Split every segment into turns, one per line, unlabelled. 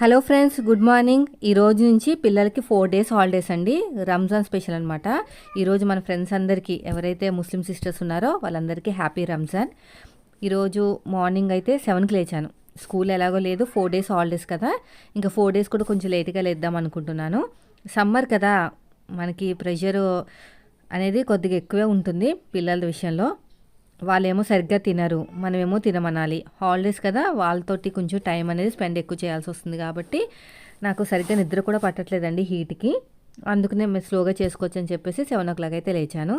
Hello friends good morning. ఈ రోజు నుంచి పిల్లలకి ఫోర్ డేస్ హాలిడేస్ అండి. రంజాన్ స్పెషల్ అనమాట ఈరోజు మన ఫ్రెండ్స్ అందరికీ ఎవరైతే ముస్లిం సిస్టర్స్ ఉన్నారో వాళ్ళందరికీ హ్యాపీ రంజాన్. ఈరోజు మార్నింగ్ అయితే సెవెన్కి లేచాను. స్కూల్ ఎలాగో లేదు ఫోర్ డేస్ హాలిడేస్ కదా. ఇంకా ఫోర్ డేస్ కూడా కొంచెం లేట్గా లేద్దాం అనుకుంటున్నాను. సమ్మర్ కదా మనకి ప్రెషర్ అనేది కొద్దిగా ఎక్కువే ఉంటుంది పిల్లల విషయంలో. వాళ్ళేమో సరిగ్గా తినరు మనమేమో తినమనాలి. హాలిడేస్ కదా వాళ్ళతోటి కొంచెం టైం అనేది స్పెండ్ ఎక్కువ చేయాల్సి వస్తుంది కాబట్టి నాకు సరిగ్గా నిద్ర కూడా పట్టట్లేదండి హీట్కి అందుకనే మేము స్లోగా చేసుకోవచ్చు అని చెప్పేసి సెవెన్ ఓ క్లాక్ అయితే లేచాను.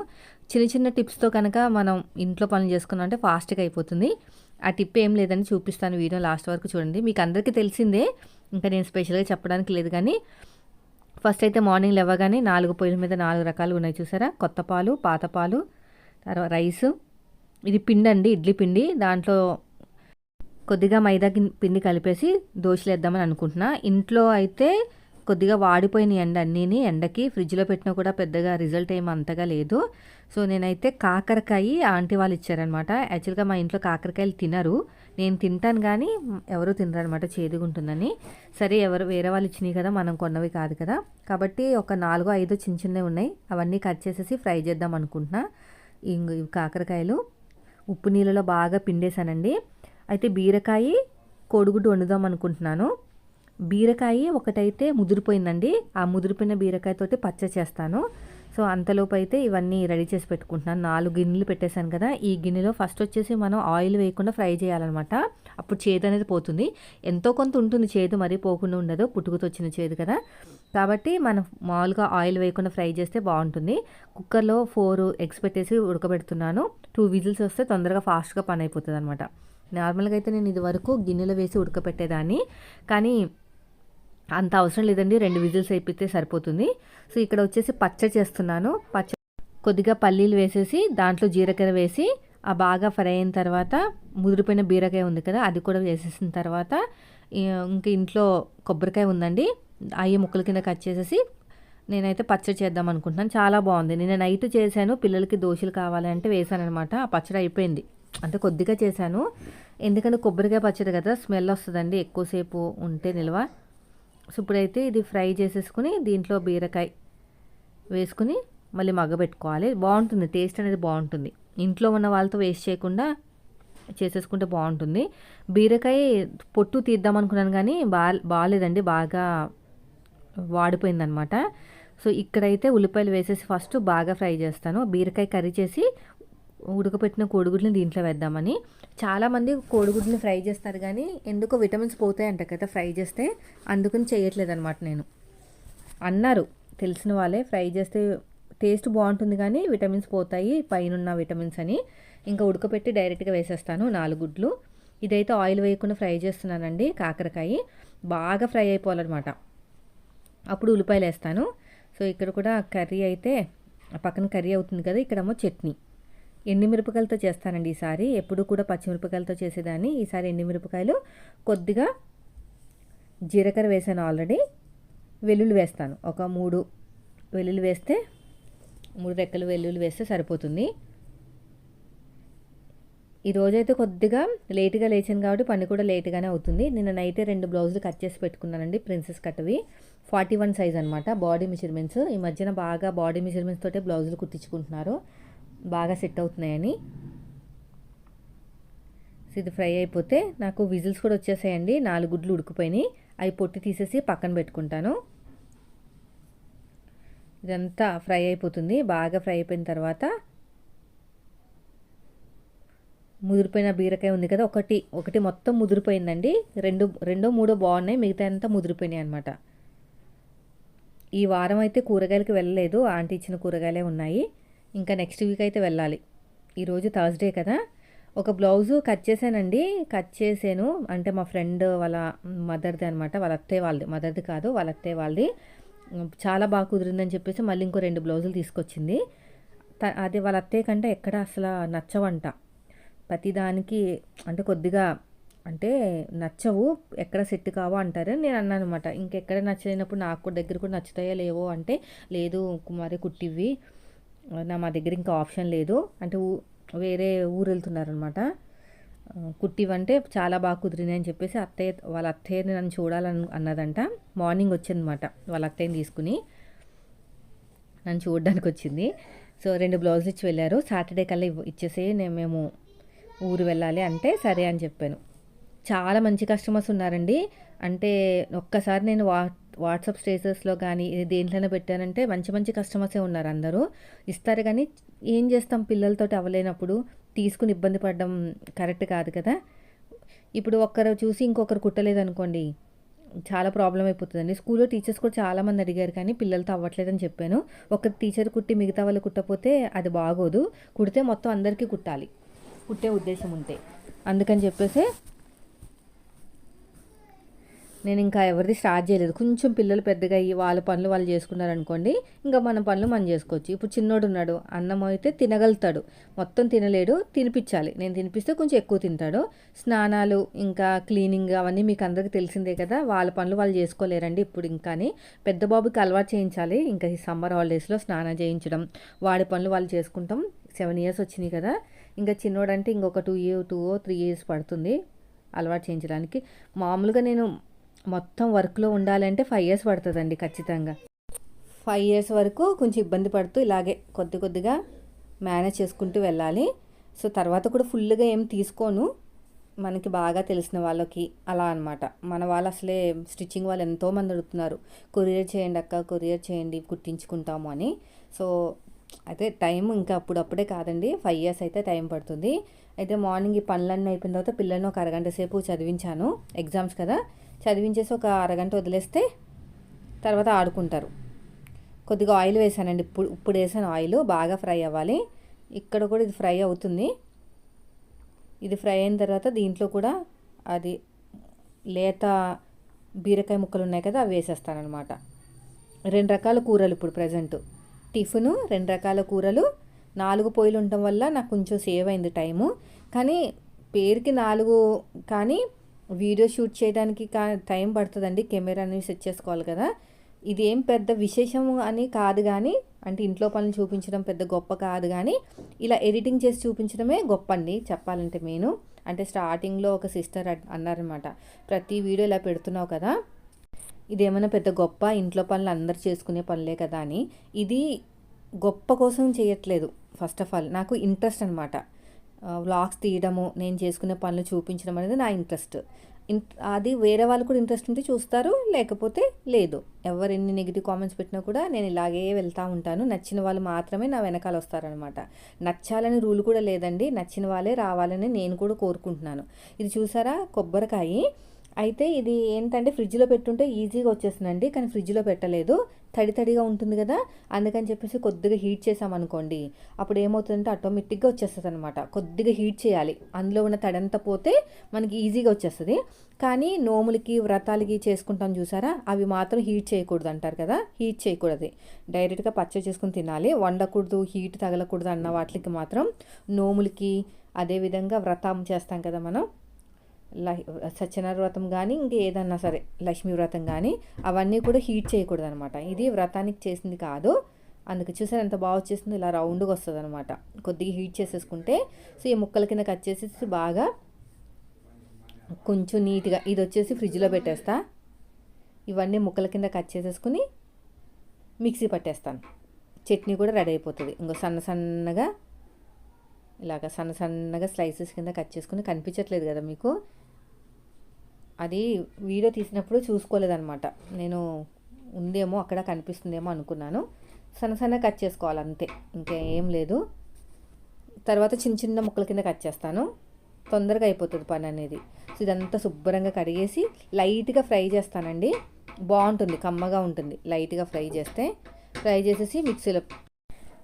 చిన్న చిన్న టిప్స్తో కనుక మనం ఇంట్లో పనులు చేసుకున్నాం అంటే ఫాస్ట్గా అయిపోతుంది. ఆ టిప్ ఏం లేదని చూపిస్తాను వీడియో లాస్ట్ వరకు చూడండి. మీకు అందరికీ తెలిసిందే ఇంకా నేను స్పెషల్గా చెప్పడానికి లేదు కానీ ఫస్ట్ అయితే మార్నింగ్ లేవగానే నాలుగు పొయ్యిల మీద నాలుగు రకాలు ఉన్నాయి చూసారా? కొత్త పాలు పాత పాలు తర్వాత రైసు ఇది పిండి అండి ఇడ్లీ పిండి. దాంట్లో కొద్దిగా మైదా పిండి కలిపేసి దోశలు వేద్దామని అనుకుంటున్నా. ఇంట్లో అయితే కొద్దిగా వాడిపోయినాయి ఎండ అన్నీని. ఎండకి ఫ్రిడ్జ్లో పెట్టినా కూడా పెద్దగా రిజల్ట్ ఏం అంతగా లేదు. సో నేనైతే కాకరకాయ ఆంటీ వాళ్ళు ఇచ్చారనమాట యాక్చువల్గా మా ఇంట్లో కాకరకాయలు తినరు. నేను తింటాను కానీ ఎవరు తినరనమాట చేదుగా ఉంటుందని. సరే ఎవరు వేరే వాళ్ళు ఇచ్చినాయి కదా మనం కొన్నవి కాదు కదా. కాబట్టి ఒక నాలుగో ఐదో చిన్న చిన్నవి ఉన్నాయి. అవన్నీ కట్ చేసేసి ఫ్రై చేద్దాం అనుకుంటున్నా. ఇంక ఇవి కాకరకాయలు. ఉప్పు నీళ్ళలో బాగా పిండేశానండి. అయితే బీరకాయ కోడిగుడ్డు వండుదాం అనుకుంటున్నాను. బీరకాయ ఒకటైతే ముదిరిపోయిందండి. ఆ ముదిరిపోయిన బీరకాయతోటి పచ్చ చేస్తాను. సో అంతలోపు అయితే ఇవన్నీ రెడీ చేసి పెట్టుకుంటున్నాను. నాలుగు గిన్నెలు పెట్టేశాను కదా. ఈ గిన్నెలో ఫస్ట్ వచ్చేసి మనం ఆయిల్ వేయకుండా ఫ్రై చేయాలన్నమాట. అప్పుడు చేదు అనేది పోతుంది. ఎంతో కొంత ఉంటుంది. చేదు మరీ పోకుండా ఉండదు. పుట్టుకతో వచ్చిన చేదు కదా. కాబట్టి మనం మామూలుగా ఆయిల్ వేయకుండా ఫ్రై చేస్తే బాగుంటుంది. కుక్కర్లో ఫోర్ ఎగ్స్ పెట్టేసి ఉడకబెడుతున్నాను. టూ విజిల్స్ వస్తే తొందరగా ఫాస్ట్గా పని అయిపోతుంది అనమాట నార్మల్గా అయితే నేను ఇది వరకు గిన్నెలో వేసి ఉడకపెట్టేదాన్ని. కానీ అంత అవసరం లేదండి. రెండు విజిల్స్ అయిపోతే సరిపోతుంది. సో ఇక్కడ వచ్చేసి పచ్చ చేస్తున్నాను. పచ్చ కొద్దిగా పల్లీలు వేసేసి దాంట్లో జీలకర్ర వేసి ఆ బాగా ఫ్రై అయిన తర్వాత ముదిరిపోయిన బీరకాయ ఉంది కదా అది కూడా వేసేసిన తర్వాత ఇంక ఇంట్లో కొబ్బరికాయ ఉందండి. అయ్యే ముక్కల కింద కట్ చేసేసి నేనైతే పచ్చడి చేద్దాం అనుకుంటున్నాను. చాలా బాగుంది. నేను నైట్ చేశాను పిల్లలకి దోశలు కావాలంటే వేసాను అనమాట ఆ పచ్చడి అయిపోయింది. అంటే కొద్దిగా చేశాను. ఎందుకంటే కొబ్బరికాయ పచ్చడి కదా స్మెల్ వస్తుందండి. ఎక్కువసేపు ఉంటే నిల్వ. సో ఇప్పుడైతే ఇది ఫ్రై చేసేసుకుని దీంట్లో బీరకాయ వేసుకుని మళ్ళీ మగ్గబెట్టుకోవాలి. బాగుంటుంది. టేస్ట్ అనేది బాగుంటుంది. ఇంట్లో ఉన్న వాళ్ళతో వేస్ట్ చేయకుండా చేసేసుకుంటే బాగుంటుంది. బీరకాయ పొట్టు తీద్దాం అనుకున్నాను కానీ బా బాగాలేదండి బాగా వాడిపోయిందనమాట. సో ఇక్కడైతే ఉల్లిపాయలు వేసేసి ఫస్ట్ బాగా ఫ్రై చేస్తాను. బీరకాయ కర్రీ చేసి ఉడకపెట్టిన కోడిగుడ్లను దీంట్లో వేద్దామని. చాలామంది కోడిగుడ్లని ఫ్రై చేస్తారు కానీ ఎందుకో విటమిన్స్ పోతాయి అంట కదా ఫ్రై చేస్తే. అందుకని చేయట్లేదు అనమాట నేను. అన్నారు. తెలిసిన వాళ్ళే ఫ్రై చేస్తే టేస్ట్ బాగుంటుంది కానీ విటమిన్స్ పోతాయి పైన విటమిన్స్ అని. ఇంకా ఉడకపెట్టి డైరెక్ట్గా వేసేస్తాను నాలుగు గుడ్లు. ఇదైతే ఆయిల్ వేయకుండా ఫ్రై చేస్తున్నానండి కాకరకాయ. బాగా ఫ్రై అయిపోవాలన్నమాట. అప్పుడు ఉల్లిపాయలు వేస్తాను సో ఇక్కడ కూడా కర్రీ అయితే ఆ పక్కన కర్రీ అవుతుంది కదా ఇక్కడేమో చట్నీ. ఎండుమిరపకాయలతో చేస్తానండి ఈసారి. ఎప్పుడు కూడా పచ్చిమిరపకాయలతో చేసేదాన్ని. ఈసారి ఎండుమిరపకాయలు కొద్దిగా జీలకర్ర వేసాను ఆల్రెడీ. వెల్లుల్లి వేస్తాను. ఒక మూడు వెల్లుల్లి వేస్తే మూడు రెక్కలు వెల్లుల్లి వేస్తే సరిపోతుంది. ఈ రోజైతే కొద్దిగా లేట్గా లేచాను కాబట్టి పని కూడా లేట్గానే అవుతుంది. నిన్న నైటే రెండు బ్లౌజులు కట్ చేసి పెట్టుకున్నానండి ప్రిన్సెస్ కట్వి ఫార్టీ వన్ సైజ్ అనమాట బాడీ మెజర్మెంట్స్. ఈ మధ్యన బాగా బాడీ మెజర్మెంట్స్ తోటే బ్లౌజులు కుట్టించుకుంటున్నారు. బాగా సెట్ అవుతున్నాయని. సో ఇది ఫ్రై అయిపోతే నాకు విజిల్స్ కూడా వచ్చేసాయండి. నాలుగు గుడ్లు ఉడికిపోయినాయి. అవి పొట్టి తీసేసి పక్కన పెట్టుకుంటాను. ఇదంతా ఫ్రై అయిపోతుంది. బాగా ఫ్రై అయిపోయిన తర్వాత ముదిరిపోయిన బీరకాయ ఉంది కదా ఒకటి ఒకటి మొత్తం ముదిరిపోయిందండి. రెండు రెండో మూడో బాగున్నాయి. మిగతా అంతా ముదిరిపోయినాయి అనమాట ఈ వారం అయితే కూరగాయలకి వెళ్ళలేదు. ఆంటీ ఇచ్చిన కూరగాయలే ఉన్నాయి. ఇంకా నెక్స్ట్ వీక్ అయితే వెళ్ళాలి. ఈరోజు థర్స్డే కదా. ఒక బ్లౌజు కట్ చేశానండి. కట్ చేసాను అంటే మా ఫ్రెండ్ వాళ్ళ మదర్ది అనమాట వాళ్ళ అత్తయ్య వాళ్ళది. మదర్ది కాదు వాళ్ళ అత్తయ్య వాళ్ళది. చాలా బాగా కుదిరిందని చెప్పేసి మళ్ళీ ఇంకో రెండు బ్లౌజులు తీసుకొచ్చింది. అది వాళ్ళ అత్తయ్య కంటే ఎక్కడ అసలు నచ్చవంట. ప్రతిదానికి అంటే కొద్దిగా అంటే నచ్చవు ఎక్కడ సెట్ కావో అంటారు నేను అన్నాను అనమాట ఇంకెక్కడ నచ్చలేనప్పుడు నాకు కూడా దగ్గర కూడా నచ్చుతాయో లేవో అంటే లేదు కుమారి కుట్టివి నా మా దగ్గర ఇంకా ఆప్షన్ లేదు అంటే వేరే ఊరు వెళ్తున్నారనమాట కుట్టివంటే చాలా బాగా కుదిరినాయి అని చెప్పేసి అత్తయ్య వాళ్ళ అత్తయ్యని నన్ను చూడాలని అన్నదంట. మార్నింగ్ వచ్చిందనమాట వాళ్ళ అత్తయ్యని తీసుకుని. నన్ను చూడడానికి వచ్చింది. సో రెండు బ్లౌజులు ఇచ్చి వెళ్ళారు. సాటర్డే కల్లా ఇచ్చేసే ఇచ్చేసి నేను మేము ఊరు వెళ్ళాలి అంటే సరే అని చెప్పాను. చాలా మంచి కస్టమర్స్ ఉన్నారండి. అంటే ఒక్కసారి నేను వా వాట్సాప్ స్టేటస్లో కానీ దేంట్లోనే పెట్టానంటే మంచి మంచి కస్టమర్సే ఉన్నారు అందరూ. ఇస్తారు కానీ ఏం చేస్తాం పిల్లలతోటి అవ్వలేనప్పుడు తీసుకుని ఇబ్బంది పడడం కరెక్ట్ కాదు కదా. ఇప్పుడు ఒక్కరు చూసి ఇంకొకరు కుట్టలేదు అనుకోండి చాలా ప్రాబ్లం అయిపోతుందండి. స్కూల్లో టీచర్స్ కూడా చాలామంది అడిగారు కానీ పిల్లలతో అవ్వట్లేదని చెప్పాను. ఒక టీచర్ కుట్టి మిగతా వాళ్ళు కుట్టపోతే అది బాగోదు. కుడితే మొత్తం అందరికీ కుట్టాలి. కుట్టే ఉద్దేశం ఉంటే. అందుకని చెప్పేసి నేను ఇంకా ఎవరిది స్టార్ట్ చేయలేదు. కొంచెం పిల్లలు పెద్దగా అయ్యి వాళ్ళ పనులు వాళ్ళు చేసుకున్నారనుకోండి ఇంకా మన పనులు మనం చేసుకోవచ్చు. ఇప్పుడు చిన్నోడు ఉన్నాడు అన్నం అయితే తినగలుగుతాడు. మొత్తం తినలేడు తినిపించాలి. నేను తినిపిస్తే కొంచెం ఎక్కువ తింటాడు. స్నానాలు ఇంకా క్లీనింగ్ అవన్నీ మీకు అందరికీ తెలిసిందే కదా వాళ్ళ పనులు వాళ్ళు చేసుకోలేరండి ఇప్పుడు ఇంకాని పెద్ద బాబుకి అలవాటు చేయించాలి. ఇంకా ఈ సమ్మర్ హాలిడేస్లో స్నానం చేయించడం వాడి పనులు వాళ్ళు చేసుకుంటాం. సెవెన్ ఇయర్స్ వచ్చినాయి కదా. ఇంకా చిన్నోడంటే ఇంకొక two year two three years పడుతుంది అలవాటు చేయించడానికి. మామూలుగా నేను మొత్తం వర్క్లో ఉండాలంటే ఫైవ్ ఇయర్స్ పడుతుందండి ఖచ్చితంగా. ఫైవ్ ఇయర్స్ వరకు కొంచెం ఇబ్బంది పడుతూ ఇలాగే కొద్ది కొద్దిగా మేనేజ్ చేసుకుంటూ వెళ్ళాలి. సో తర్వాత కూడా ఫుల్గా ఏం తీసుకోను. మనకి బాగా తెలిసిన వాళ్ళకి అలా అనమాట మన వాళ్ళు అసలే స్టిచ్చింగ్ వాళ్ళు ఎంతోమంది అడుగుతున్నారు. కొరియర్ చేయండి అక్క కొరియర్ చేయండి కుట్టించుకుంటాము అని. సో అయితే టైం ఇంకా అప్పుడప్పుడే కాదండి. ఫైవ్ ఇయర్స్ అయితే టైం పడుతుంది. అయితే మార్నింగ్ ఈ పనులన్నీ అయిపోయిన తర్వాత పిల్లల్ని ఒక అరగంట సేపు చదివించాను. ఎగ్జామ్స్ కదా. చదివించేసి ఒక అరగంట వదిలేస్తే తర్వాత ఆడుకుంటారు. కొద్దిగా ఆయిల్ వేసానండి. ఇప్పుడు ఇప్పుడు వేసాను ఆయిల్. బాగా ఫ్రై అవ్వాలి. ఇక్కడ కూడా ఇది ఫ్రై అవుతుంది. ఇది ఫ్రై అయిన తర్వాత దీంట్లో కూడా అది లేత బీరకాయ ముక్కలు ఉన్నాయి కదా అవి వేసేస్తానమాట రెండు రకాల కూరలు ఇప్పుడు ప్రజెంట్. టిఫిన్ రెండు రకాల కూరలు. నాలుగు పొయ్యిలు ఉండటం వల్ల నాకు కొంచెం సేవ్ అయింది టైము. కానీ పేరుకి నాలుగు కానీ వీడియో షూట్ చేయడానికి కా టైం పడుతుందండి. కెమెరాని సెట్ చేసుకోవాలి కదా. ఇది ఏం పెద్ద విశేషం అని కాదు కానీ అంటే ఇంట్లో పనులు చూపించడం పెద్ద గొప్ప కాదు కానీ ఇలా ఎడిటింగ్ చేసి చూపించడమే గొప్ప అండి చెప్పాలంటే నేను. అంటే స్టార్టింగ్లో ఒక సిస్టర్ అన్నారనమాట ప్రతి వీడియో ఇలా పెడుతున్నావు కదా. ఇదేమైనా పెద్ద గొప్ప ఇంట్లో పనులు అందరు చేసుకునే పనులే కదా అని. ఇది గొప్ప కోసం చేయట్లేదు ఫస్ట్ ఆఫ్ ఆల్. నాకు ఇంట్రెస్ట్ అనమాట వ్లాగ్స్ తీయడము నేను చేసుకునే పనులు చూపించడం అనేది నా ఇంట్రెస్ట్. ఇన్ అది వేరే వాళ్ళు కూడా ఇంట్రెస్ట్ ఉంటే చూస్తారు లేకపోతే లేదు. ఎవరు ఎన్ని నెగిటివ్ కామెంట్స్ పెట్టినా కూడా నేను ఇలాగే వెళ్తూ ఉంటాను. నచ్చిన వాళ్ళు మాత్రమే నా వెనకాల వస్తారనమాట నచ్చాలని రూల్ కూడా లేదండి. నచ్చిన వాళ్ళే రావాలని నేను కూడా కోరుకుంటున్నాను. ఇది చూసారా? కొబ్బరికాయ. అయితే ఇది ఏంటంటే ఫ్రిడ్జ్లో పెట్టుంటే ఈజీగా వచ్చేస్తుందండి. కానీ ఫ్రిడ్జ్లో పెట్టలేదు. తడి తడిగా ఉంటుంది కదా. అందుకని చెప్పేసి కొద్దిగా హీట్ చేసామనుకోండి అప్పుడు ఏమవుతుందంటే ఆటోమేటిక్గా వచ్చేస్తుంది అనమాట కొద్దిగా హీట్ చేయాలి. అందులో ఉన్న తడంతా పోతే మనకి ఈజీగా వచ్చేస్తుంది. కానీ నోములకి వ్రతాలకి చేసుకుంటాం చూసారా? అవి మాత్రం హీట్ చేయకూడదు అంటారు కదా. హీట్ చేయకూడదు. డైరెక్ట్గా పచ్చడి చేసుకుని తినాలి. వండకూడదు హీట్ తగలకూడదు అన్న వాటికి మాత్రం నోములకి అదేవిధంగా వ్రతం చేస్తాం కదా మనం. సత్యనారాయణ వ్రతం కానీ ఇంకా ఏదన్నా సరే లక్ష్మీ వ్రతం కానీ అవన్నీ కూడా హీట్ చేయకూడదు అనమాట ఇది వ్రతానికి చేసింది కాదు. అందుకు చూసారు ఎంత బాగా వచ్చేసింది ఇలా రౌండ్గా వస్తుంది అనమాట కొద్దిగా హీట్ చేసేసుకుంటే సో ఈ ముక్కల కింద కట్ చేసేసి బాగా కొంచెం నీట్గా ఇది వచ్చేసి ఫ్రిడ్జ్లో పెట్టేస్తా. ఇవన్నీ ముక్కల కింద కట్ చేసేసుకుని మిక్సీ పట్టేస్తాను. చట్నీ కూడా రెడీ అయిపోతుంది. ఇంకో సన్న సన్నగా ఇలాగ సన్న సన్నగా స్లైసెస్ కింద కట్ చేసుకుని కనిపించట్లేదు కదా మీకు? అది వీడియో తీసినప్పుడు చూసుకోలేదనమాట నేను ఉందేమో అక్కడ కనిపిస్తుందేమో అనుకున్నాను. సన్న సన్న కట్ చేసుకోవాలి అంతే ఇంకా ఏం లేదు. తర్వాత చిన్న చిన్న ముక్కల కింద కట్ చేస్తాను. తొందరగా అయిపోతుంది పని అనేది. సో ఇదంతా శుభ్రంగా కడిగేసి లైట్గా ఫ్రై చేస్తానండి. బాగుంటుంది కమ్మగా ఉంటుంది. లైట్గా ఫ్రై చేస్తే ఫ్రై చేసేసి మిక్సీలో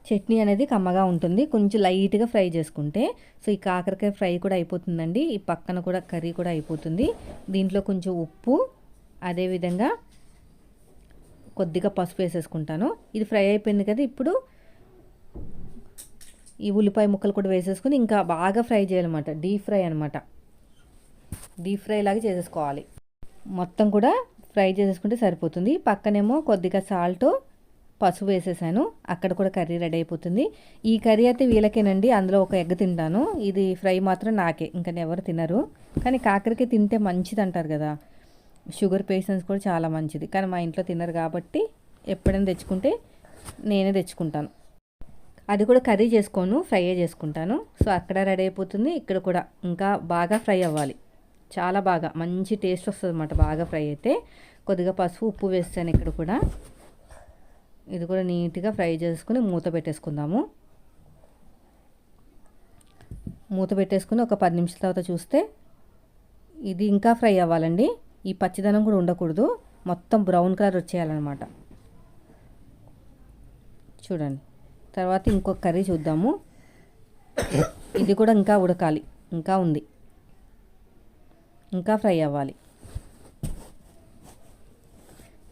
చట్నీ అనేది కమ్మగా ఉంటుంది. కొంచెం లైట్గా ఫ్రై చేసుకుంటే సో ఈ కాకరకాయ ఫ్రై కూడా అయిపోతుందండి. ఈ పక్కన కూడా కర్రీ కూడా అయిపోతుంది. దీంట్లో కొంచెం ఉప్పు అదేవిధంగా కొద్దిగా పసుపు వేసేసుకుంటాను. ఇది ఫ్రై అయిపోయింది కదా ఇప్పుడు. ఈ ఉల్లిపాయ ముక్కలు కూడా వేసేసుకుని ఇంకా బాగా ఫ్రై చేయాలన్నమాట. డీప్ ఫ్రై అనమాట డీప్ ఫ్రై లాగా చేసేసుకోవాలి. మొత్తం కూడా ఫ్రై చేసేసుకుంటే సరిపోతుంది. పక్కనేమో కొద్దిగా సాల్ట్ పసుపు వేసేసాను. అక్కడ కూడా కర్రీ రెడీ అయిపోతుంది. ఈ కర్రీ అయితే వీళ్ళకేనండి. అందులో ఒక ఎగ్ తింటాను. ఇది ఫ్రై మాత్రం నాకే. ఇంకా ఎవరు తినరు. కానీ కాకరకాయ తింటే మంచిది అంటారు కదా. షుగర్ పేషెంట్స్ కూడా చాలా మంచిది. కానీ మా ఇంట్లో తినరు కాబట్టి ఎప్పుడైనా తెచ్చుకుంటే నేనే తెచ్చుకుంటాను. అది కూడా కర్రీ చేసుకోను ఫ్రై చేసుకుంటాను. సో అక్కడ రెడీ అయిపోతుంది. ఇక్కడ కూడా ఇంకా బాగా ఫ్రై అవ్వాలి. చాలా బాగా. మంచి టేస్ట్ వస్తుంది అనమాట బాగా ఫ్రై అయితే. కొద్దిగా పసుపు ఉప్పు వేస్తాను ఇక్కడ కూడా. ఇది కూడా నీట్గా ఫ్రై చేసుకుని మూత పెట్టేసుకుందాము. మూత పెట్టేసుకుని ఒక పది నిమిషాల తర్వాత చూస్తే ఇది ఇంకా ఫ్రై అవ్వాలండి. ఈ పచ్చిదనం కూడా ఉండకూడదు. మొత్తం బ్రౌన్ కలర్ వచ్చేయాలన్నమాట. చూడండి. తర్వాత ఇంకొక కర్రీ చూద్దాము. ఇది కూడా ఇంకా ఉడకాలి. ఇంకా ఉంది. ఇంకా ఫ్రై అవ్వాలి.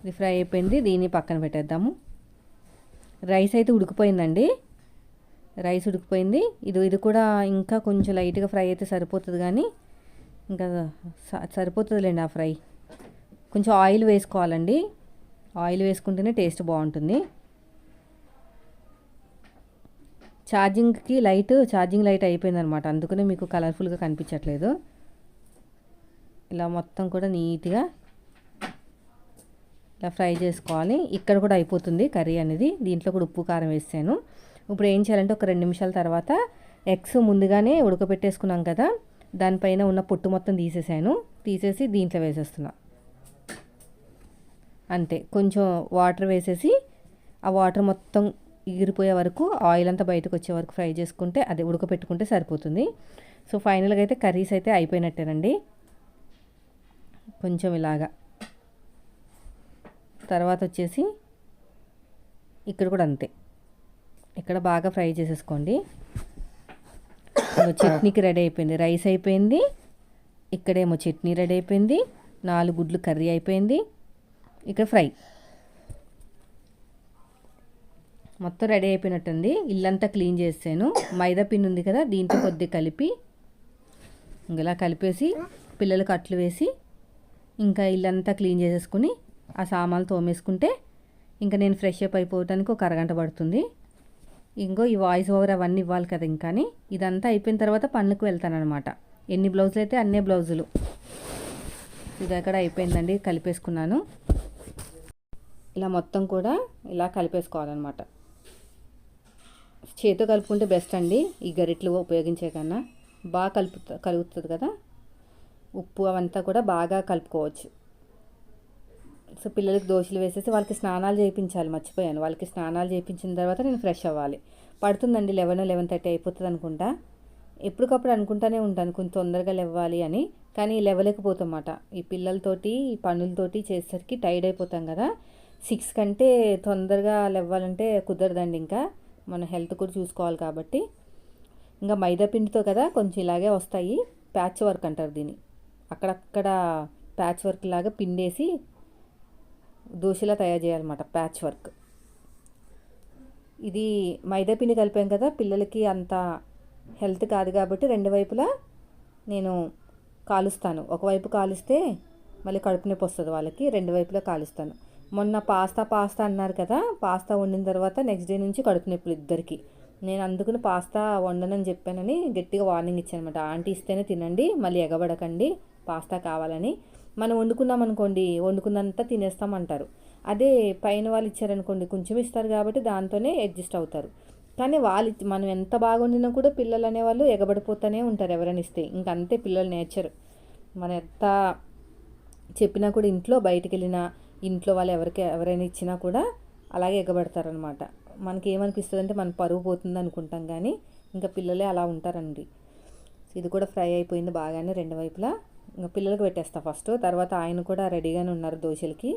ఇది ఫ్రై అయిపోయింది. దీన్ని పక్కన పెట్టేద్దాము. రైస్ అయితే ఉడికిపోయిందండి. రైస్ ఉడికిపోయింది. ఇది ఇది కూడా ఇంకా కొంచెం లైట్గా ఫ్రై అయితే సరిపోతుంది కానీ ఇంకా సరిపోతుందిలేండి ఆ ఫ్రై. కొంచెం ఆయిల్ వేసుకోవాలండి. ఆయిల్ వేసుకుంటేనే టేస్ట్ బాగుంటుంది. ఛార్జింగ్కి లైట్ ఛార్జింగ్ లైట్ అయిపోయిందనమాట. అందుకనే మీకు కలర్ఫుల్గా కనిపించట్లేదు. ఇలా మొత్తం కూడా నీట్గా ఇలా ఫ్రై చేసుకోవాలి ఇక్కడ కూడా అయిపోతుంది కర్రీ అనేది. దీంట్లో కూడా ఉప్పు కారం వేసాను. ఇప్పుడు ఏం చేయాలంటే ఒక రెండు నిమిషాల తర్వాత ఎగ్స్ ముందుగానే ఉడకబెట్టేసుకున్నాం కదా దానిపైన ఉన్న పొట్టు మొత్తం తీసేసాను. తీసేసి దీంట్లో వేసేస్తున్నా. అంతే. కొంచెం వాటర్ వేసేసి ఆ వాటర్ మొత్తం ఎగిరిపోయే వరకు ఆయిల్ అంతా బయటకు వచ్చే వరకు ఫ్రై చేసుకుంటే అది ఉడకపెట్టుకుంటే సరిపోతుంది. సో ఫైనల్గా అయితే కర్రీస్ అయితే అయిపోయినట్టేనండి. కొంచెం ఇలాగా. తర్వాత వచ్చేసి ఇక్కడ కూడా అంతే. ఇక్కడ బాగా ఫ్రై చేసేసుకోండి. చట్నీకి రెడీ అయిపోయింది. రైస్ అయిపోయింది. ఇక్కడేమో చట్నీ రెడీ అయిపోయింది. నాలుగు గుడ్లు కర్రీ అయిపోయింది. ఇక్కడ ఫ్రై. మొత్తం రెడీ అయిపోయినట్టుంది. ఇల్లంతా క్లీన్ చేసాను మైదా పిండి ఉంది కదా దీంట్లో కొద్ది కలిపి ఇలా కలిపేసి పిల్లలకు అట్లు వేసి ఇంకా ఇల్లంతా క్లీన్ చేసేసుకుని ఆ సామాన్లు తోమేసుకుంటే ఇంకా నేను ఫ్రెష్ అప్ అయిపోవడానికి ఒక అరగంట పడుతుంది. ఇంకో ఈ వాయిస్ ఓవర్ అవన్నీ ఇవ్వాలి కదా ఇంకా ఇదంతా అయిపోయిన తర్వాత పనులకు వెళ్తానమాట ఎన్ని బ్లౌజులు అయితే అన్నే బ్లౌజులు. ఇది అక్కడ అయిపోయిందండి కలిపేసుకున్నాను. ఇలా మొత్తం కూడా ఇలా కలిపేసుకోవాలన్నమాట. చేతితో కలుపుకుంటే బెస్ట్ అండి ఈ గరిట్లు ఉపయోగించే కన్నా. బాగా కలుపు కలుగుతుంది కదా? ఉప్పు అవంతా కూడా బాగా కలుపుకోవచ్చు. సో పిల్లలకి దోశలు వేసేసి వాళ్ళకి స్నానాలు చేయించాలి మర్చిపోయాను. వాళ్ళకి స్నానాలు చేయించిన తర్వాత నేను ఫ్రెష్ అవ్వాలి. పడుతుందండి లెవెన్ లెవెన్ థర్టీ అయిపోతుంది అనుకుంటా. ఎప్పటికప్పుడు అనుకుంటానే ఉంటాను కొంచెం తొందరగా లేవాలి అని. కానీ లేవలేకపోతామాట ఈ పిల్లలతోటి ఈ పనులతోటి చేసేసరికి టైర్డ్ అయిపోతాం కదా. సిక్స్ కంటే తొందరగా లేవాలంటే కుదరదండి ఇంకా. మన హెల్త్ కూడా చూసుకోవాలి కాబట్టి. ఇంకా మైదా పిండితో కదా కొంచెం ఇలాగే వస్తాయి. ప్యాచ్ వర్క్ అంటారు దీన్ని. అక్కడక్కడ ప్యాచ్ వర్క్ లాగా పిండేసి దోశలా తయారు చేయాలన్నమాట ప్యాచ్ వర్క్ ఇది మైదా పిండి కలిపాం కదా పిల్లలకి అంత హెల్త్ కాదు కాబట్టి రెండు వైపులా నేను కాలుస్తాను. ఒకవైపు కాలుస్తే మళ్ళీ కడుపు నొప్పి వస్తుంది వాళ్ళకి రెండు వైపులా కాలుస్తాను. మొన్న పాస్తా పాస్తా అన్నారు కదా పాస్తా వండిన తర్వాత నెక్స్ట్ డే నుంచి కడుపు నొప్పులు ఇద్దరికి. నేను అందుకుని పాస్తా వండనని చెప్పానని గట్టిగా వార్నింగ్ ఇచ్చాను అనమాట ఆంటీ ఇస్తేనే తినండి మళ్ళీ ఎగబడకండి పాస్తా కావాలని. మనం వండుకున్నాం అనుకోండి వండుకున్నంత తినేస్తామంటారు. అదే పైన వాళ్ళు ఇచ్చారనుకోండి కొంచెం ఇస్తారు కాబట్టి దాంతోనే అడ్జస్ట్ అవుతారు. కానీ వాళ్ళు మనం ఎంత బాగుండినా కూడా పిల్లలు అనేవాళ్ళు ఎగబడిపోతూనే ఉంటారు ఎవరైనా ఇస్తే ఇంకంతే పిల్లలు నేచర్. మనం ఎంత చెప్పినా కూడా ఇంట్లో బయటికి వెళ్ళినా ఇంట్లో వాళ్ళు ఎవరికి ఎవరైనా ఇచ్చినా కూడా అలాగే ఎగబడతారనమాట. మనకి ఏమనిపిస్తుంది అంటే మన పరువు పోతుంది అనుకుంటాం కానీ ఇంకా పిల్లలే అలా ఉంటారండి. ఇది కూడా ఫ్రై అయిపోయింది బాగానే రెండు వైపులా. ఇంకా పిల్లలకు పెట్టేస్తా ఫస్ట్. తర్వాత ఆయన కూడా రెడీగానే ఉన్నారు దోశలకి.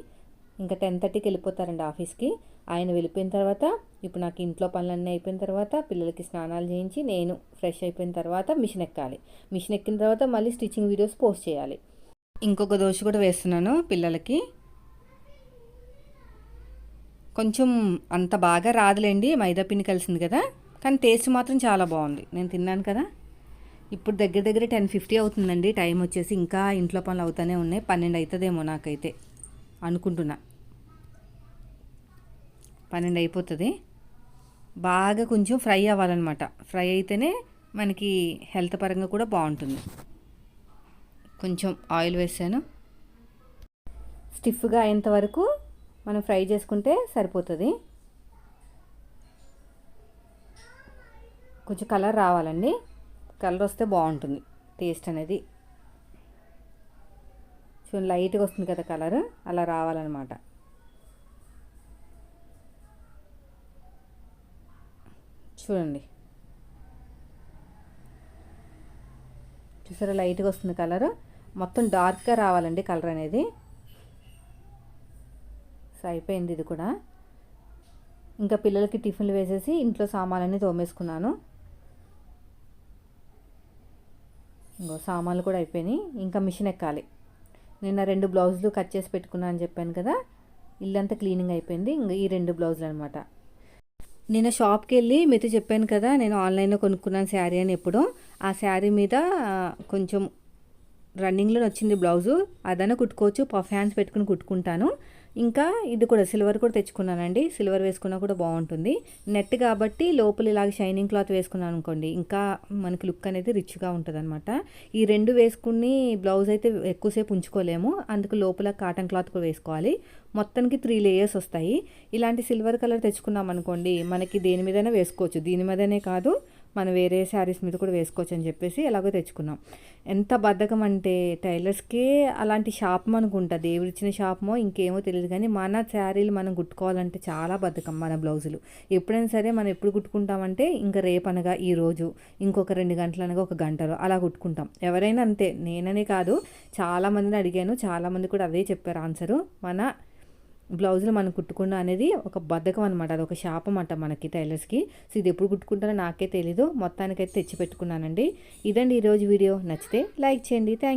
ఇంకా టెన్ థర్టీకి వెళ్ళిపోతారండి ఆఫీస్కి. ఆయన వెళ్ళిపోయిన తర్వాత ఇప్పుడు నాకు ఇంట్లో పనులన్నీ అయిపోయిన తర్వాత పిల్లలకి స్నానాలు చేయించి నేను ఫ్రెష్ అయిపోయిన తర్వాత మిషన్ ఎక్కాలి. మిషన్ ఎక్కిన తర్వాత మళ్ళీ స్టిచ్చింగ్ వీడియోస్ పోస్ట్ చేయాలి. ఇంకొక దోశ కూడా వేస్తున్నాను పిల్లలకి. కొంచెం అంత బాగా రాదులేండి మైదా పిండి కలిసింది కదా. కానీ టేస్ట్ మాత్రం చాలా బాగుంది. నేను తిన్నాను కదా. ఇప్పుడు దగ్గర దగ్గర టెన్ ఫిఫ్టీ అవుతుందండి. టైం వచ్చేసి ఇంకా ఇంట్లో పనులు అవుతూనే ఉన్నాయి. పన్నెండు అవుతుందేమో నాకైతే అనుకుంటున్నా. పన్నెండు అయిపోతుంది. బాగా కొంచెం ఫ్రై అవ్వాలన్నమాట. ఫ్రై అయితేనే మనకి హెల్త్ పరంగా కూడా బాగుంటుంది. కొంచెం ఆయిల్ వేసాను. స్టిఫ్గా అయ్యేంత వరకు మనం ఫ్రై చేసుకుంటే సరిపోతుంది. కొంచెం కలర్ రావాలండి. కలర్ వస్తే బాగుంటుంది. టేస్ట్ అనేది. చూడండి లైట్గా వస్తుంది కదా కలర్. అలా రావాలన్నమాట. చూడండి. చూసారా లైట్గా వస్తుంది కలర్. మొత్తం డార్క్గా రావాలండి కలర్ అనేది. సో అయిపోయింది ఇది కూడా. ఇంకా పిల్లలకి టిఫిన్లు వేసేసి ఇంట్లో సామాన్లన్నీ తోమేసుకున్నాను. ఇంకో సామాన్లు కూడా అయిపోయినాయి. ఇంకా మిషన్ ఎక్కాలి. నిన్న రెండు బ్లౌజులు కట్ చేసి పెట్టుకున్నా అని చెప్పాను కదా ఇల్లంతా క్లీనింగ్ అయిపోయింది. ఇంకా ఈ రెండు బ్లౌజులు అనమాట నేను షాప్కి వెళ్ళి మీతో చెప్పాను కదా నేను ఆన్లైన్లో కొనుక్కున్నాను శారీ అని ఎప్పుడో. ఆ శారీ మీద కొంచెం రన్నింగ్లో వచ్చింది బ్లౌజు. అదన కుట్టుకోవచ్చు పఫ్ హ్యాండ్స్ పెట్టుకుని కుట్టుకుంటాను. ఇంకా ఇది కూడా సిల్వర్ కూడా తెచ్చుకున్నానండి. సిల్వర్ వేసుకున్నా కూడా బాగుంటుంది. నెట్ కాబట్టి లోపల ఇలాగ షైనింగ్ క్లాత్ వేసుకున్నాను అనుకోండి ఇంకా మనకి లుక్ అనేది రిచ్గా ఉంటుంది అనమాట ఈ రెండు వేసుకుని బ్లౌజ్ అయితే ఎక్కువసేపు ఉంచుకోలేము. అందుకు లోపల కాటన్ క్లాత్ కూడా వేసుకోవాలి. మొత్తానికి త్రీ లేయర్స్ వస్తాయి. ఇలాంటి సిల్వర్ కలర్ తెచ్చుకున్నాం అనుకోండి మనకి దేని మీదైనా వేసుకోవచ్చు. దీని మీదనే కాదు మనం వేరే శారీస్ మీద కూడా వేసుకోవచ్చు అని చెప్పేసి ఎలాగో తెచ్చుకున్నాం. ఎంత బద్ధకం అంటే టైలర్స్కే అలాంటి షాప్ అనుకుంటా దేవుడిచ్చిన షాపమో ఇంకేమో తెలియదు కానీ మన శారీలు మనం కుట్టుకోవాలంటే చాలా బద్ధకం మన బ్లౌజులు. ఎప్పుడైనా సరే మనం ఎప్పుడు కుట్టుకుంటామంటే ఇంకా రేపు అనగా ఈ రోజు ఇంకొక రెండు గంటలు అనగా ఒక గంటలో అలా కుట్టుకుంటాం. ఎవరైనా అంతే. నేననే కాదు చాలామందిని అడిగాను. చాలామంది కూడా అదే చెప్పారు. ఆన్సరు మన బ్లౌజులు మనం కుట్టుకున్న అనేది ఒక బద్ధకం అనమాట అది ఒక శాపం అంట మనకి టైలర్స్కి. సో ఇది ఎప్పుడు కుట్టుకుంటానో నాకే తెలీదు. మొత్తానికైతే తెచ్చి పెట్టుకున్నానండి ఇదండి ఈరోజు వీడియో. నచ్చితే లైక్ చేయండి. థ్యాంక్